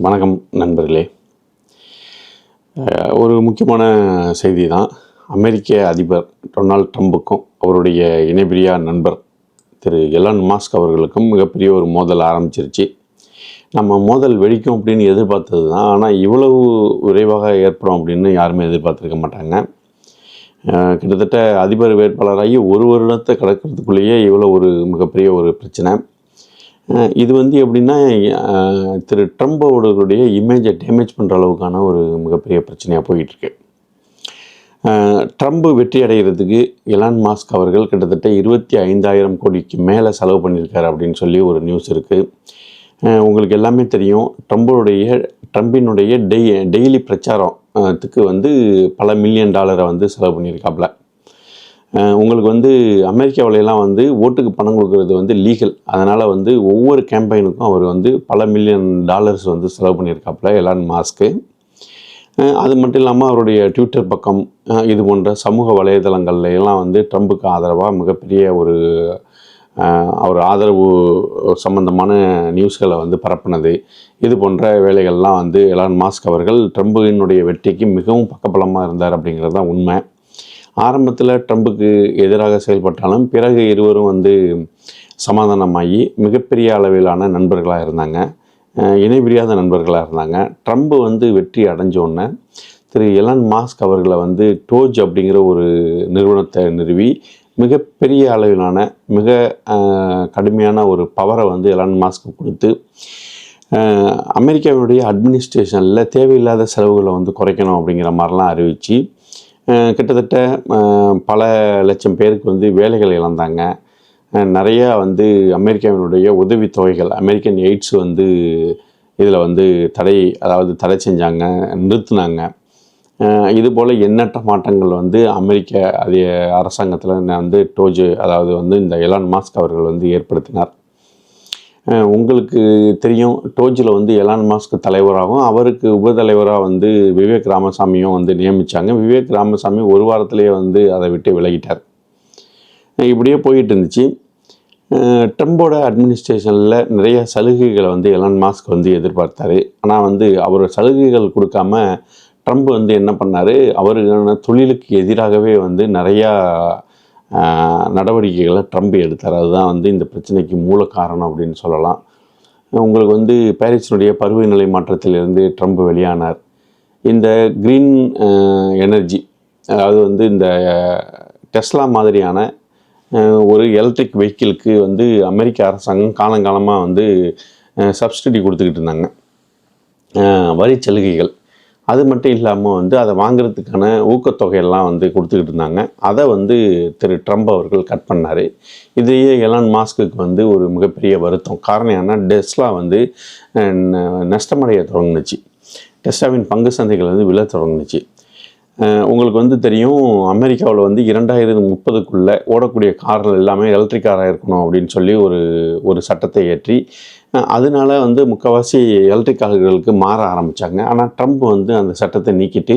வணக்கம் நண்பர்களே. ஒரு முக்கியமான செய்தி தான் அமெரிக்க அதிபர் டொனால்ட் ட்ரம்புக்கும் அவருடைய இணைபிரியா நண்பர் திரு எலான் மாஸ்க் அவர்களுக்கும் மிகப்பெரிய ஒரு மோதல் ஆரம்பிச்சிருச்சு. நம்ம மோதல் வெடிக்கும் அப்படின்னு எதிர்பார்த்தது தான் ஆனால் இவ்வளவு விரைவாக ஏற்படும் அப்படின்னு யாருமே எதிர்பார்த்துருக்க மாட்டாங்க. கிட்டத்தட்ட அதிபர் வேட்பாளராகி ஒரு வருடத்தை கடக்கிறதுக்குள்ளேயே இவ்வளோ ஒரு மிகப்பெரிய ஒரு பிரச்சனை. இது வந்து எப்படின்னா திரு ட்ரம்ப் அவர்களுடைய இமேஜை டேமேஜ் பண்ணுற அளவுக்கான ஒரு மிகப்பெரிய பிரச்சனையாக போயிட்டுருக்கு. ட்ரம்ப் வெற்றி அடைகிறதுக்கு எலான் மாஸ்க் அவர்கள் கிட்டத்தட்ட இருபத்தி ஐந்தாயிரம் கோடிக்கு மேலே செலவு பண்ணியிருக்காரு அப்படின்னு சொல்லி ஒரு நியூஸ் இருக்குது உங்களுக்கு எல்லாமே தெரியும் ட்ரம்போடைய ட்ரம்பினுடைய டெய் டெய்லி பிரச்சாரத்துக்கு வந்து பல மில்லியன் டாலரை வந்து செலவு பண்ணியிருக்காப்புல உங்களுக்கு வந்து அமெரிக்காவிலலாம் வந்து ஓட்டுக்கு பணம் கொடுக்கறது வந்து லீகல் அதனால் வந்து ஒவ்வொரு கேம்பெயினுக்கும் அவர் வந்து பல மில்லியன் டாலர்ஸ் வந்து செலவு பண்ணியிருக்காப்புல எலான் மாஸ்க்கு அது மட்டும் இல்லாமல் அவருடைய ட்விட்டர் பக்கம் இது போன்ற சமூக வலைதளங்கள்ல எல்லாம் வந்து ட்ரம்புக்கு ஆதரவாக மிகப்பெரிய ஒரு அவர் ஆதரவு சம்பந்தமான நியூஸ்களை வந்து பரப்புனது. இது போன்ற வேலைகள்லாம் வந்து எலான் மாஸ்க் அவர்கள் ட்ரம்புனுடைய வெற்றிக்கு மிகவும் பக்கபலமாக இருந்தார் அப்படிங்கிறது தான் உண்மை. ஆரம்பத்தில் ட்ரம்புக்கு எதிராக செயல்பட்டாலும் பிறகு இருவரும் வந்து சமாதானமாகி மிகப்பெரிய அளவிலான நண்பர்களாக இருந்தாங்க. இணைபிரியாத நண்பர்களாக இருந்தாங்க. ட்ரம்ப் வந்து வெற்றி அடைஞ்ச உடனே திரு எலான் மாஸ்க் அவர்களை வந்து டோஜ் அப்படிங்கிற ஒரு நிறுவனத்தை நிறுவி மிகப்பெரிய அளவிலான மிக கடுமையான ஒரு பவரை வந்து எலான் மாஸ்க்கு கொடுத்து அமெரிக்காவினுடைய அட்மினிஸ்ட்ரேஷனில் தேவையில்லாத செலவுகளை வந்து குறைக்கணும் அப்படிங்கிற மாதிரிலாம் அறிவித்து கிட்டத்தட்ட பல லட்சம் பேருக்கு வந்து வேலைகள் இழந்தாங்க. நிறையா வந்து அமெரிக்காவினுடைய உதவித்தொகைகள் அமெரிக்கன் எய்ட்ஸ் வந்து இதில் வந்து தடை அதாவது தடை செஞ்சாங்க நிறுத்தினாங்க. இது போல் எண்ணற்ற மாற்றங்கள் வந்து அமெரிக்க அதே அரசாங்கத்தில் வந்து டோஜு அதாவது வந்து இந்த எலான் மாஸ்க் அவர்கள் வந்து ஏற்படுத்தினார். உங்களுக்கு தெரியும் டோஜில் வந்து எலான் மாஸ்க் தலைவராகவும் அவருக்கு உபதலைவராக வந்து விவேக் ராமசாமியும் வந்து நியமித்தாங்க விவேக் ராமசாமி ஒரு வாரத்திலேயே வந்து அதை விட்டு விலகிட்டார். இப்படியே போயிட்டு இருந்துச்சு ட்ரம்போட அட்மினிஸ்ட்ரேஷனில் நிறைய சலுகைகளை வந்து எலான் மாஸ்க் வந்து எதிர்பார்த்தார். ஆனால் வந்து அவர் சலுகைகள் கொடுக்காம ட்ரம்ப் வந்து என்ன பண்ணார்? அவருக்கான தொழிலுக்கு எதிராகவே வந்து நிறையா நடவடிக்கைகளை ட்ரம்ப் எடுத்தார். அதுதான் வந்து இந்த பிரச்சனைக்கு மூல காரணம் அப்படின்னு சொல்லலாம். உங்களுக்கு வந்து பாரிஸினுடைய பருவநிலை மாற்றத்திலிருந்து ட்ரம்ப் வெளியானார். இந்த க்ரீன் எனர்ஜி அதாவது வந்து இந்த டெஸ்லா மாதிரியான ஒரு எலக்ட்ரிக் வெஹிக்கிளுக்கு வந்து அமெரிக்க அரசாங்கம் காலங்காலமாக வந்து சப்சிடி கொடுத்துக்கிட்டு இருந்தாங்க. வரி சலுகைகள். அது மட்டும் இல்லாமல் வந்து அதை வாங்குறதுக்கான ஊக்கத்தொகையெல்லாம் வந்து கொடுத்துக்கிட்டு இருந்தாங்க. அதை வந்து திரு ட்ரம்ப் அவர்கள் கட் பண்ணார். இதையே எலான் மாஸ்க்குக்கு வந்து ஒரு மிகப்பெரிய வருத்தம். காரணம் ஏன்னா டெஸ்லா வந்து ந- நஷ்டமடைய தொடங்குனுச்சு. டெஸ்லாவின் பங்கு சந்தைகள் வந்து விழ தொடங்குனுச்சு. உங்களுக்கு வந்து தெரியும் அமெரிக்காவில் வந்து இரண்டாயிரத்து முப்பதுக்குள்ளே ஓடக்கூடிய கார்கள் எல்லாமே எலக்ட்ரிக் காராக இருக்கணும் அப்படின்னு சொல்லி ஒரு ஒரு சட்டத்தை ஏற்றி அதனால வந்து முக்கால்வாசி எலக்ட்ரிக் கார்களுக்கு மாற ஆரம்பித்தாங்க ஆனால் ட்ரம்ப் வந்து அந்த சட்டத்தை நீக்கிட்டு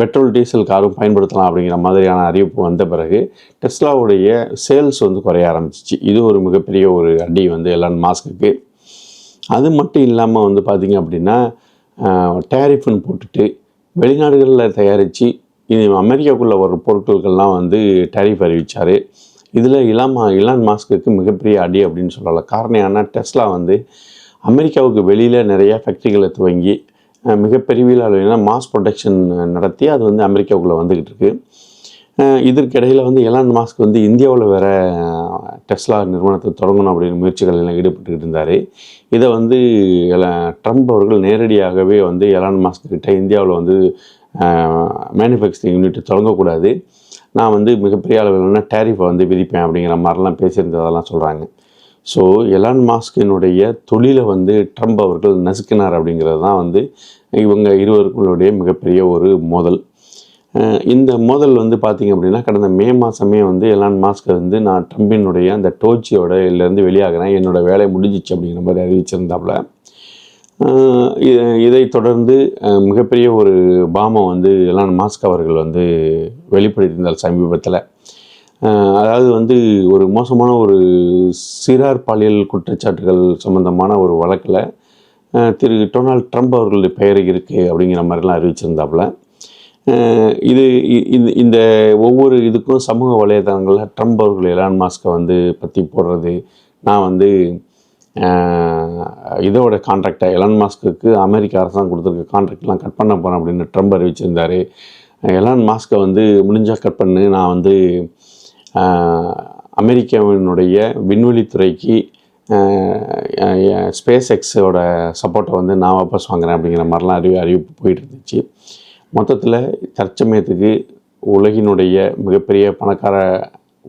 பெட்ரோல் டீசல் காரும் பயன்படுத்தலாம் அப்படிங்கிற மாதிரியான அறிவிப்பு வந்த பிறகு டெஸ்லாவுடைய சேல்ஸ் வந்து குறைய ஆரம்பிச்சிச்சு. இது ஒரு மிகப்பெரிய ஒரு அடி வந்து எலான் மாஸ்க்குக்கு. அது மட்டும் இல்லாமல் வந்து பார்த்திங்க அப்படின்னா டேரிஃப்னு போட்டுட்டு வெளிநாடுகளில் தயாரித்து இது அமெரிக்காக்குள்ளே வர பொருட்களுக்கெல்லாம் வந்து டேரிஃப் அறிவித்தார் இதில் இலாமா இலான் மாஸ்க்குக்கு மிகப்பெரிய அடி அப்படின்னு சொல்லலாம் காரணம் என்ன டெஸ்லா வந்து அமெரிக்காவுக்கு வெளியில் நிறையா ஃபேக்ட்ரிகளை துவங்கி மிகப்பெரிய அளவில் மாஸ் ப்ரொடக்ஷன் நடத்தி அது வந்து அமெரிக்காவுக்குள்ளே வந்துக்கிட்டு இருக்குது இதற்கிடையில் வந்து எலான் மாஸ்க் வந்து இந்தியாவில் வேற டெஸ்லா நிறுவனத்தை தொடங்கணும் அப்படின்னு முயற்சிகளில் ஈடுபட்டுக்கிட்டு இருந்தார். இதை வந்து ட்ரம்ப் அவர்கள் நேரடியாகவே வந்து எலான் மாஸ்க் கிட்ட இந்தியாவில் வந்து மேனுஃபேக்சரிங் யூனிட் தொடங்கக்கூடாது. நான் வந்து மிகப்பெரிய அளவிலான டேரிஃபை வந்து விதிப்பேன் அப்படிங்கிற மாதிரிலாம் பேசியிருந்ததெல்லாம் சொல்கிறாங்க ஸோ எலான் மாஸ்கினுடைய தொழிலை வந்து ட்ரம்ப் அவர்கள் நசுக்கினார் அப்படிங்கிறது தான் வந்து இவங்க இருவருக்குள்ளுடைய மிகப்பெரிய ஒரு மோதல். இந்த மோதல் வந்து பார்த்திங்க அப்படின்னா கடந்த மே மாதமே வந்து எலான் மாஸ்க் வந்து நான் ட்ரம்பினுடைய அந்த டோச்சியோட இருந்து வெளியாகிறேன். என்னோட வேலை முடிஞ்சிச்சு அப்படிங்கிற மாதிரி அறிவிச்சிருந்தாப்புல இதை இதைத் தொடர்ந்து மிகப்பெரிய ஒரு பாமை வந்து எலான் மாஸ்க் அவர்கள் வந்து வெளிப்படுத்தியிருந்தார் சமீபத்தில். அதாவது வந்து ஒரு மோசமான ஒரு சிறார் பாலியல் குற்றச்சாட்டுகள் சம்பந்தமான ஒரு வழக்கில் திரு டொனால்ட் ட்ரம்ப் அவர்களுடைய பெயர் இருக்குது அப்படிங்கிற மாதிரிலாம் அறிவிச்சிருந்தாப்புல. இது இ- இந்த- இந்த ஒவ்வொரு இதுக்கும் சமூக வலைதளங்களில் ட்ரம்ப் அவர்கள் எலான் மாஸ்கை வந்து பற்றி போடுறது நான் வந்து இதோட கான்ட்ராக்டை எலான் மாஸ்க்கு அமெரிக்க அரசாங்கம் கொடுத்துருக்க கான்ட்ராக்ட்லாம் கட் பண்ண போகிறேன் அப்படின்னு ட்ரம்ப் அறிவிச்சிருந்தாரு. எலான் மாஸ்க்கை வந்து முடிஞ்சால் கட் பண்ணு. நான் வந்து அமெரிக்காவினுடைய விண்வெளித்துறைக்கு ஸ்பேஸ் எக்ஸோட சப்போர்ட்டை வந்து நான் வாபஸ் வாங்குறேன் அப்படிங்கிற மாதிரிலாம் அறிவி அறிவிப்பு போயிட்டு இருந்துச்சு மொத்தத்தில் தற்சமயத்துக்கு உலகினுடைய மிகப்பெரிய பணக்கார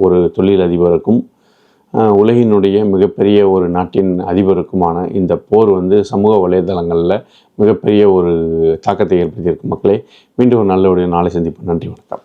ஒரு தொழிலதிபருக்கும் உலகினுடைய மிகப்பெரிய ஒரு நாட்டின் அதிபருக்குமான இந்த போர் வந்து சமூக வலைதளங்களில் மிகப்பெரிய ஒரு தாக்கத்தை ஏற்படுத்தியிருக்கு. மக்களே மீண்டும் ஒரு நல்ல ஒரு நாளை சந்திப்போம். நன்றி வணக்கம்.